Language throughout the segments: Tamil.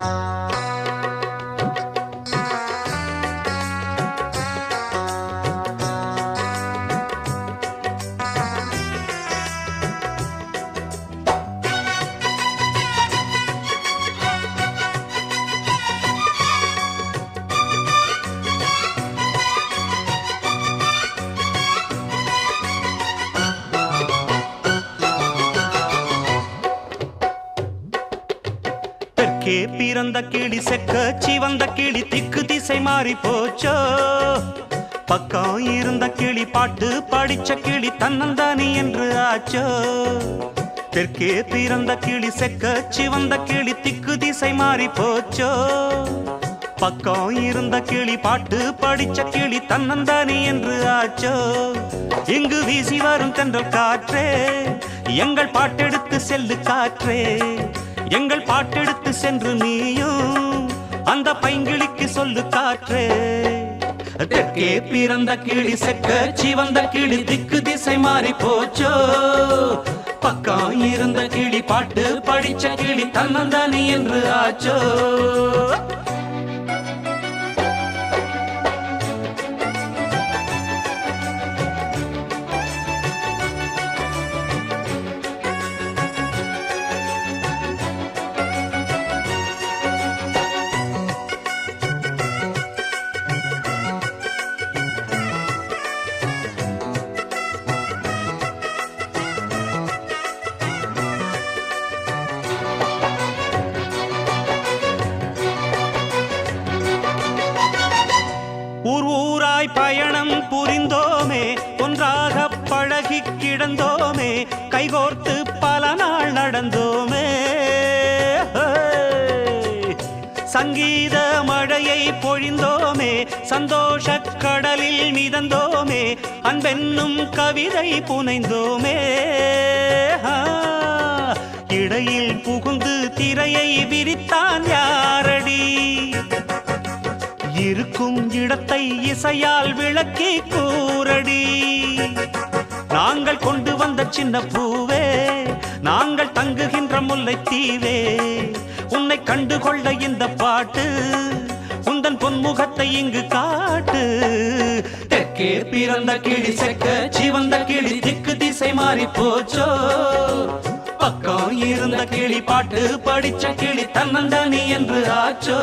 you கே பிறந்த கிளி செக்க சிவந்த கிளி திக்கு திசை மாறி போச்சோ? பக்கம் இருந்த கிளி பாட்டு படிச்ச கிளி தன்னந்தானி என்று ஆச்சோ? தெற்கே பிறந்த கிளி செக்க சிவந்த கிளி திக்கு திசை மாறி போச்சோ? பக்கம் இருந்த கிளி பாட்டு படிச்ச கிளி தன்னந்தானி என்று ஆச்சோ? இங்கு வீசி வரும் தென்றல் காற்றே எங்கள் பாட்டெடுத்து செல்லு காற்றே. எங்கள் பாட்டெடுத்து சென்று நீயும் அந்த பைங்கிளிக்கு சொல்லு காற்றே. தெற்கே பிறந்த கிளி செக்க சிவந்த கிளி திக்கு திசை மாறி போச்சோ. பக்கம் இருந்த கிளி பாட்டு படிச்ச கிளி தன்னந்தனி என்று ஆச்சோ. ஒன்றாய் பயணம் புரிந்தோமே ஒன்றாக பழகி கிடந்தோமே கைகோர்த்து பல நாள் நடந்தோமே. சங்கீத மழையை பொழிந்தோமே சந்தோஷ கடலில் மிதந்தோமே அன்பென்னும் கவிதை புனைந்தோமே. இடையில் புகுந்து திரையை விரித்தான் இடத்தை இசையால் விளக்கி கூறடி. நாங்கள் கொண்டு வந்த சின்ன பூவே நாங்கள் தங்குகின்ற முல்லைத்தீவே உன்னை கண்டுகொள்ள இந்த பாட்டு உந்தன் பொன்முகத்தை இங்கு காட்டு. தெற்கே பிறந்த கிளி செக்க சிவந்த கிளி திக்கு திசை மாறி போச்சோ. பக்கம் இருந்த கிளி பாட்டு படிச்ச கிளி தன்னந்தனி என்று ஆச்சோ.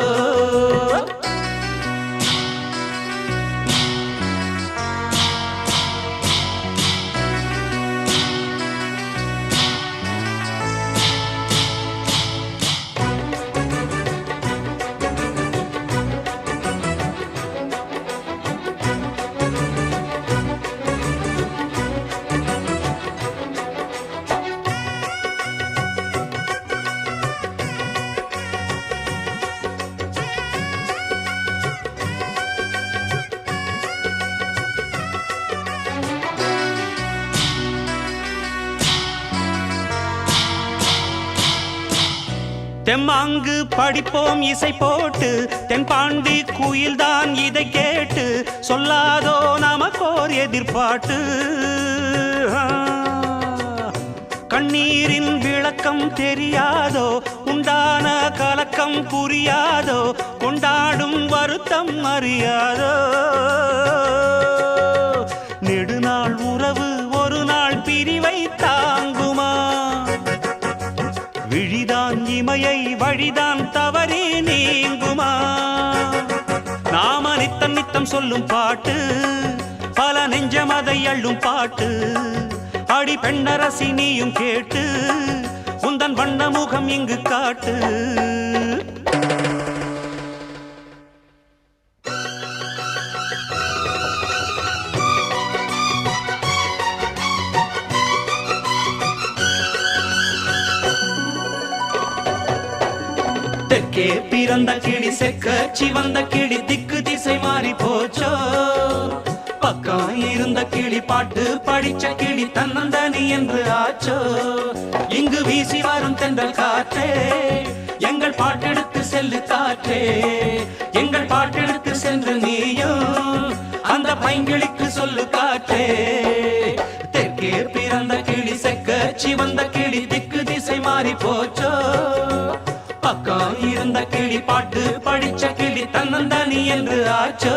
தெம்மாங்கு படிப்போம் இசை போட்டு தென்பாண்டி குயில்தான் இதை கேட்டு சொல்லாதோ நமக்கோர் எதிர்பாட்டு. கண்ணீரின் விளக்கம் தெரியாதோ உண்டான கலக்கம் புரியாதோ கொண்டாடும் வருத்தம் அறியாதோ. நித்தம் சொல்லும் பாட்டு பல நெஞ்சமதை அள்ளும் பாட்டு. அடி பெண்ணரசி நீயும் கேட்டு உந்தன் வண்ண முகம் இங்கு காட்டு. தெற்கே பிறந்த கிளி செக்க சிவந்த கிளி திக்கு திசை மாறி போச்சோ? பக்கம் இருந்த கிளி பாட்டு படிச்ச கிளி தன்னந்தனி என்று ஆச்சோ? இங்கு வீசி வரும் தென்றல் காற்றே எங்கள் பாட்டெடுத்து செல்லு காற்றே எங்கள் பாட்டெடுத்து சென்று நீயும் அந்த பைங்கிளிக்கு சொல்லு காற்றே. தெற்கே பிறந்த கிளி செக்க சிவந்த கிளி திக்கு திசை மாறி போச்சோ? பக்கம் கிளி பாட்டு படிச்ச கிளி தன்னந்தனி என்று ஆச்சோ.